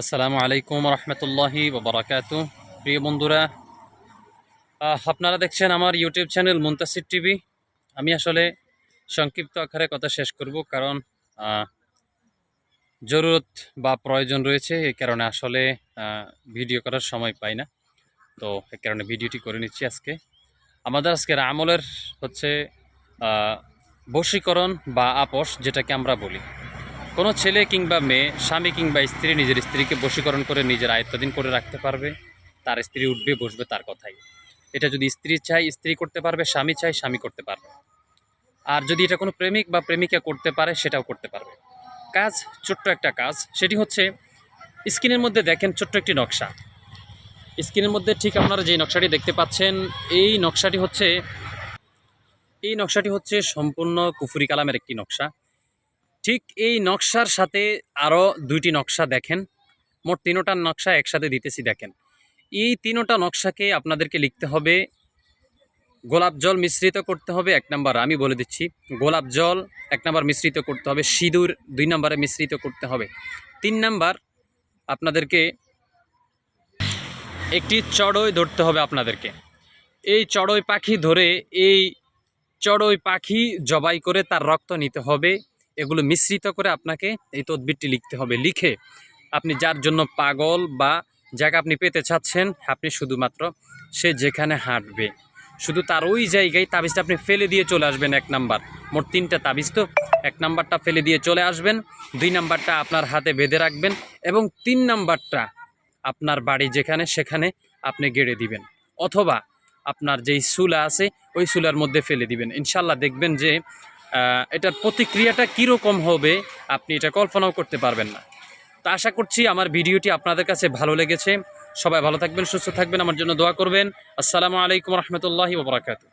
আসসালামু আলাইকুম রহমতুল্লাহি বারাকাতু প্রিয় বন্ধুরা আপনারা দেখছেন আমার ইউটিউব চ্যানেল মুন্তাসির টিভি। আমি আসলে সংক্ষিপ্ত আকারে কথা শেষ করব কারণ জরুরত বা প্রয়োজন রয়েছে এই কারণে আসলে ভিডিও করার সময় পাই না। তো এই কারণে ভিডিওটি করে নিচ্ছি আজকে। আমাদের আজকের আমলের হচ্ছে বশীকরণ বা আপোষ যেটাকে আমরা বলি। কোনো ছেলে কিংবা মেয়ে, স্বামী কিংবা স্ত্রী নিজের স্ত্রীকে বশীকরণ করে নিজের আয়ত্তাধীন করে রাখতে পারবে, তার স্ত্রী উঠবে, বসবে তার কথাই। এটা যদি স্ত্রী চাই স্ত্রী করতে পারবে, স্বামী চাই স্বামী করতে পারবে। আর যদি এটা কোনো প্রেমিক বা প্রেমিকা করতে পারে, সেটাও করতে পারবে। কাজ ছোট্ট একটা কাজ, সেটি হচ্ছে স্ক্রিনের মধ্যে দেখেন ছোট্ট একটি নকশা। স্ক্রিনের মধ্যে ঠিক আপনারা যে নকশাটি দেখতে পাচ্ছেন, এই নকশাটি হচ্ছে, এই নকশাটি হচ্ছে সম্পূর্ণ কুফুরি কালামের একটি নকশা। ঠিক এই নকশার সাথে আরও দুইটি নকশা দেখেন। মোট তিনোটার নকশা একসাথে দিতেছি, দেখেন। এই তিনোটা নকশাকে আপনাদেরকে লিখতে হবে, গোলাপ জল মিশ্রিত করতে হবে এক নাম্বার, আমি বলে দিচ্ছি, গোলাপ জল এক নাম্বার মিশ্রিত করতে হবে, সিঁদুর দুই নম্বরে মিশ্রিত করতে হবে। তিন নাম্বার, আপনাদেরকে একটি চড়ই ধরতে হবে আপনাদেরকে। এই চড়ই পাখি ধরে, এই চড়ই পাখি জবাই করে তার রক্ত নিতে হবে। এগুলো মিশ্রিত করে আপনাকে এই তদবিরটি লিখতে হবে। লিখে আপনি যার জন্য পাগল বা যাকে আপনি পেতে চাচ্ছেন, আপনি শুধুমাত্র সে যেখানে হাঁটবে। শুধু তার ওই জায়গায় তাবিজটা আপনি ফেলে দিয়ে চলে আসবেন এক নাম্বার। মোট তিনটা তাবিজ তো, এক নাম্বারটা ফেলে দিয়ে চলে আসবেন, দুই নাম্বারটা আপনার হাতে বেঁধে রাখবেন এবং তিন নাম্বারটা আপনার বাড়ি যেখানে সেখানে আপনি গেড়ে দিবেন। অথবা আপনার যেই সুলা আছে, ওই সুলার মধ্যে ফেলে দিবেন। ইনশাল্লাহ দেখবেন যে এটার প্রতিক্রিয়াটা কীরকম হবে আপনি এটা কল্পনাও করতে পারবেন না। তা আশা করছি আমার ভিডিওটি আপনাদের কাছে ভালো লেগেছে। সবাই ভালো থাকবেন, সুস্থ থাকবেন, আমার জন্য দোয়া করবেন। আসসালামু আলাইকুম রহমতুল্লাহি ওবরাকাতু